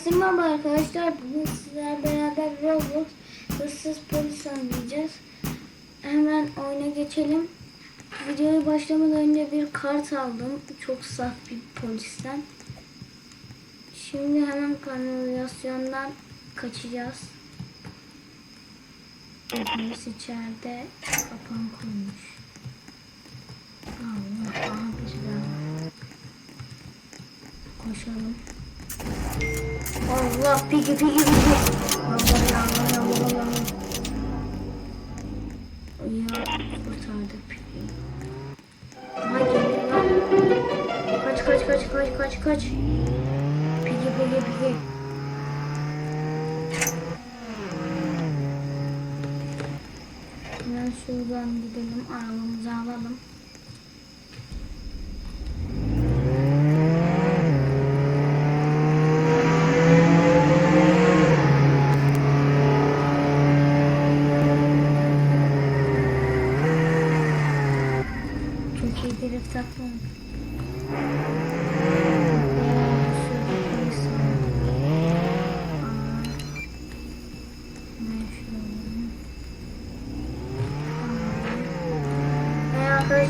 Herkese merhaba arkadaşlar. Bugün sizlerle beraber Roblox hırsız polis oynayacağız. Hemen oyuna geçelim. Videoya başlamadan önce bir kart aldım. Çok saf bir polisten. Şimdi hemen kanalizasyondan kaçacağız. Polis içeride kapan koymuş. Allah daha. Koşalım. Allah pigi pigi pigi. Allah ya Allah Allah ya. Ya. Aha geliyor lan. Kaç kaç kaç kaç kaç kaç. Pigi pigi pigi. Hemen şuradan gidelim arabamızı alalım.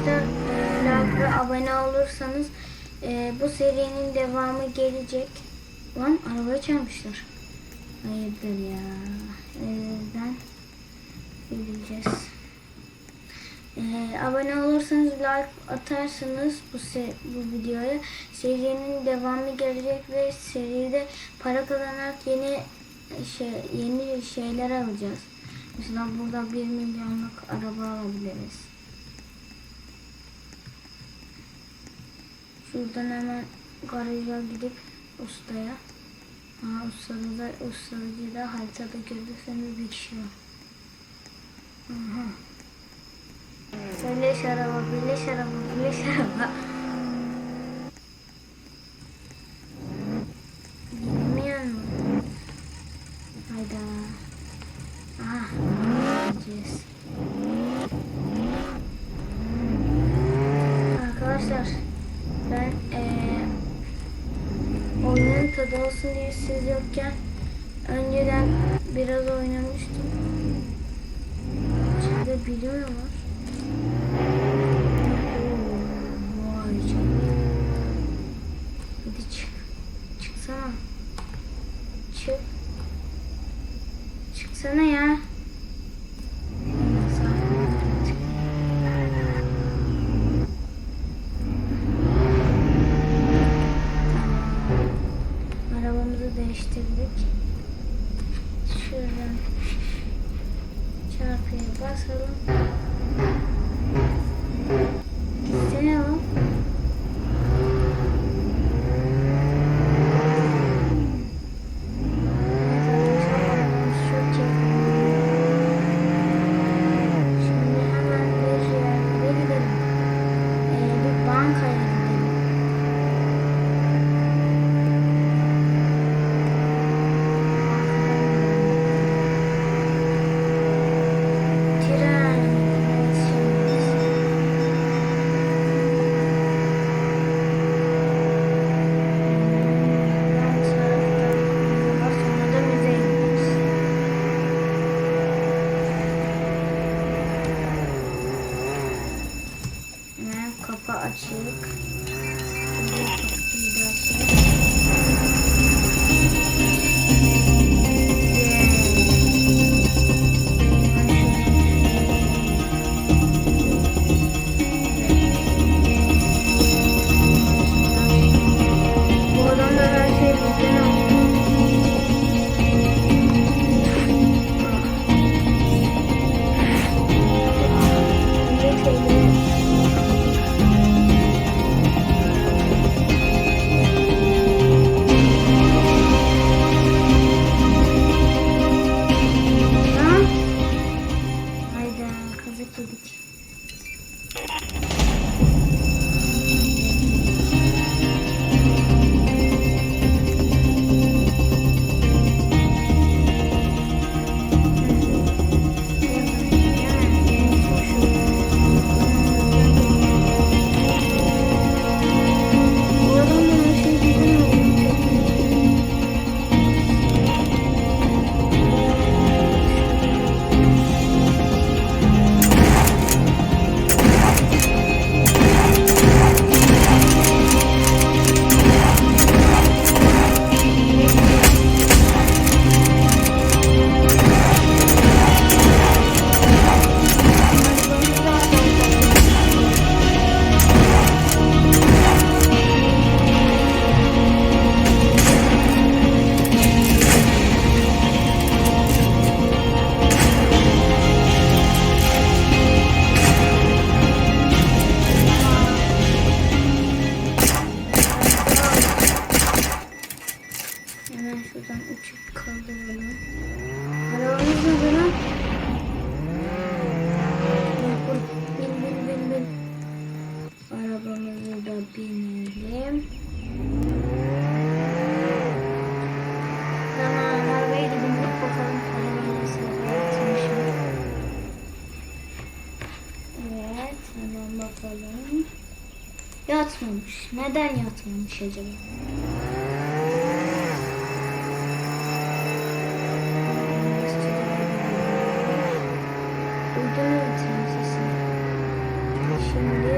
Arkadaşlar e, like abone olursanız e, bu serinin devamı gelecek. Lan arabaya çarpmışlar. Hayırdır ya. Nereden bileceğiz. Ee, abone olursanız like atarsanız bu bu videoya serinin devamı gelecek ve seride para kazanarak yeni şey yeni şeyler alacağız. Mesela burada 1 milyonluk araba alabiliriz. Şuradan hemen garaja gidip ustaya. Ha, ustada da, ustacıda haritada görürseniz bir kişi var. Aha. Birleş araba, birleş araba, birleş araba. Olsun diye siz yokken karşılık. Hemen şuradan uçup kaldıralım. Arabamız nerede lan? Bin bin bin bin. Arabamızı da binelim. Tamam arabaya da bakalım paraları nasıl. Evet hemen bakalım. Yatmamış. Neden yatmamış acaba? Şimdi...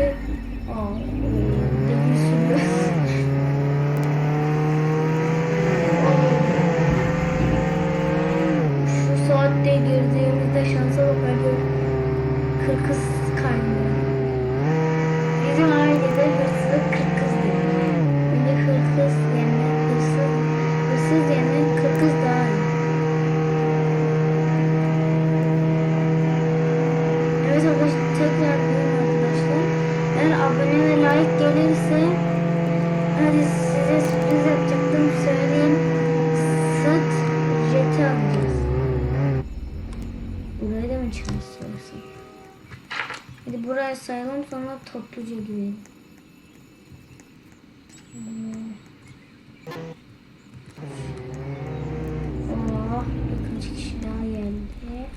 sorusu? Hadi buraya sayalım sonra topluca girelim. Oh, birkaç kişi daha geldi.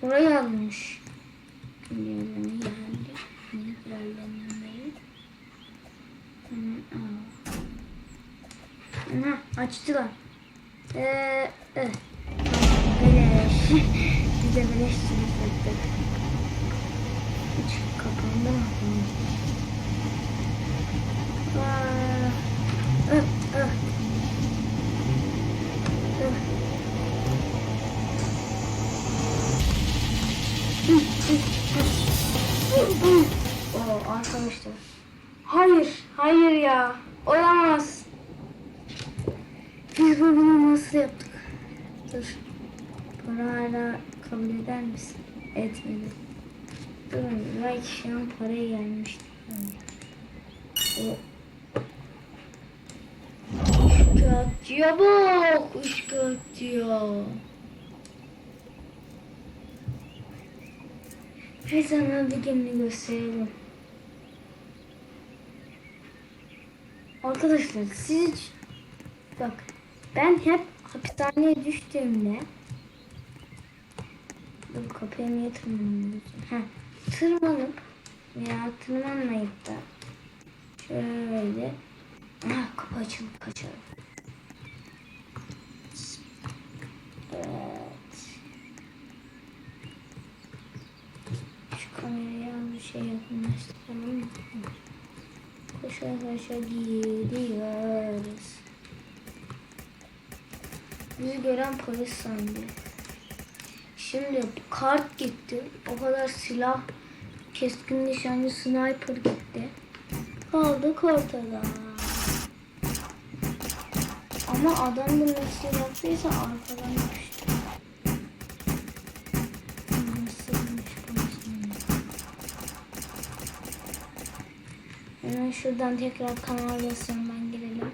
Şuraya almış. Diğerlerine geldi. Hemen al. Aha, açtılar. Ee, eh. Beleş sürüp Hiç kapandı mı? Aa, öh, öh. Öh. Oo, arkadaşlar. Hayır, hayır ya. Olamaz. Biz bunu nasıl yaptık? Dur. Hala kabul eder misin? Etmedi. Durun, belki şu an paraya gelmişti. O. Üçkağıtçıya bak, üçkağıtçıya. Ve sana bir gününü gösterelim. Arkadaşlar siz bak ben hep hapishaneye düştüğümde Dur kapıya niye tırmanmıyorsun? Ha, tırmanıp veya tırmanmayıp da şöyle ah, kapı açılıp kaçalım. Evet. Şu kameraya bir şey yakınlaştıralım mı? Koşa koşa gidiyoruz. Bizi gören polis sandı. Şimdi kart gitti. O kadar silah, keskin nişancı, sniper gitti. Kaldık ortada. Ama adam bu nasıl yaptıysa arkadan düştü. Hemen şuradan tekrar kanal yazısından girelim.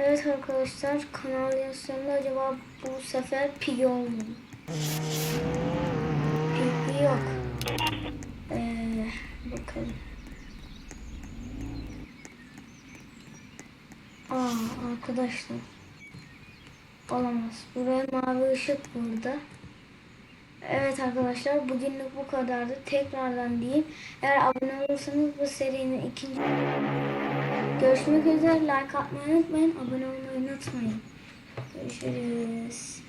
Evet arkadaşlar kanal yazısında acaba bu sefer Piggy oldu mu? Piggy yok. Ee, bakalım. Aa arkadaşlar. Olamaz. Buraya mavi ışık burada. Evet arkadaşlar bugünlük bu kadardı. Tekrardan diyeyim. Eğer abone olursanız bu serinin ikinci Görüşmek üzere. Like atmayı unutmayın. Abone olmayı unutmayın. Görüşürüz.